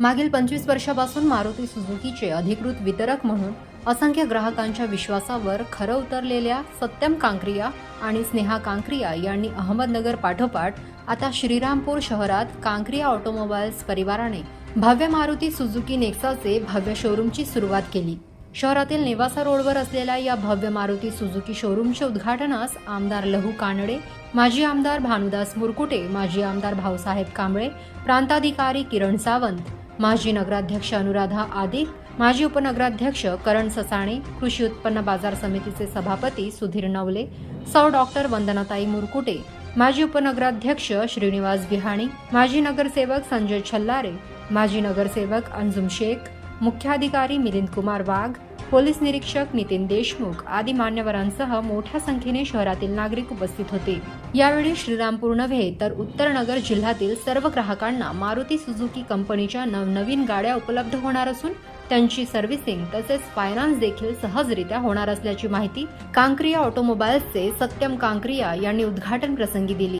मागील पंचवीस वर्षापासून मारुती सुझुकीचे अधिकृत वितरक म्हणून असंख्य ग्राहकांच्या विश्वासावर खरं उतरलेल्या सत्यम कांक्रिया आणि स्नेहा कांक्रिया यांनी अहमदनगर पाठोपाठ आता श्रीरामपूर शहरात कांक्रिया ऑटोमोबाईल्स परिवाराने भव्य मारुती सुझुकी नेक्साचे भव्य शोरूमची सुरुवात केली. शहरातील नेवासा रोडवर असलेल्या या भव्य मारुती सुझुकी शोरूमचे उद्घाटनास आमदार लहू कानडे माजी आमदार भानुदास मुरकुटे माजी आमदार भाऊसाहेब कांबळे प्रांताधिकारी किरण सावंत माजी नगराध्यक्ष अनुराधा आदिक माजी उपनगराध्यक्ष करण ससाणे कृषी उत्पन्न बाजार समितीचे सभापती सुधीर नवले सौ डॉक्टर वंदनाताई मुरकुटे माजी उपनगराध्यक्ष श्रीनिवास बिहाणी माजी नगरसेवक संजय छल्लारे माजी नगरसेवक अंजुम शेख मुख्याधिकारी मिलिंद कुमार वाघ पोलीस निरीक्षक नितीन देशमुख आदी मान्यवरांसह मोठ्या संख्येने शहरातील नागरिक उपस्थित होते. यावेळी श्रीरामपूर नव्हे तर उत्तर नगर जिल्ह्यातील सर्व ग्राहकांना मारुती सुझुकी कंपनीच्या नवनवीन गाड्या उपलब्ध होणार असून त्यांची सर्व्हिसिंग तसेच फायनान्स देखील सहजरित्या होणार असल्याची माहिती कांक्रिया ऑटोमोबाईल्सचे सत्यम कांक्रिया यांनी उद्घाटन प्रसंगी दिली.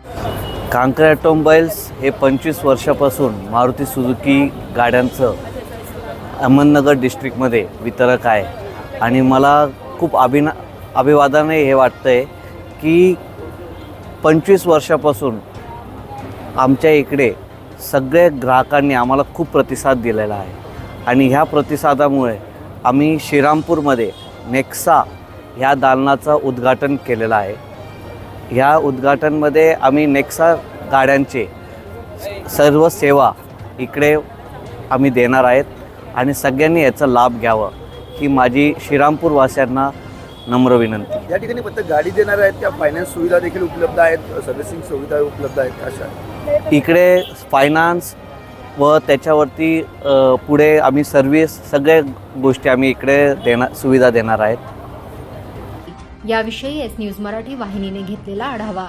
कांक्रिया ऑटोमोबाईल्स हे पंचवीस वर्षापासून मारुती सुझुकी गाड्यांचं अहमदनगर डिस्ट्रिक्टमध्ये वितरक आहे. आणि मला खूप अभिना अभिवादाने हे वाटतं आहे की पंचवीस वर्षापासून आमच्या इकडे सगळे ग्राहकांनी आम्हाला खूप प्रतिसाद दिलेला आहे. आणि ह्या प्रतिसादामुळे आम्ही श्रीरामपूरमध्ये नेक्सा ह्या दालनाचं उद्घाटन केलेलं आहे. ह्या उद्घाटनमध्ये आम्ही नेक्सा गाड्यांचे सर्व सेवा इकडे आम्ही देणार आहेत आणि सगळ्यांनी याचा लाभ घ्यावा. ही माझी श्रीरामपूर वासियांना नम्र विनंती. या ठिकाणी फक्त गाडी देणार आहेत त्या फायनान्स सुविधा देखील उपलब्ध आहेत? सर्व्हिसिंग सुविधा उपलब्ध आहेत? अशा. इकडे फायनान्स व त्याच्यावरती पुढे आम्ही सर्व्हिस सगळ्या गोष्टी आम्ही इकडे देणार सुविधा देणार आहेत. याविषयी एस न्यूज मराठी वाहिनीने घेतलेला आढावा.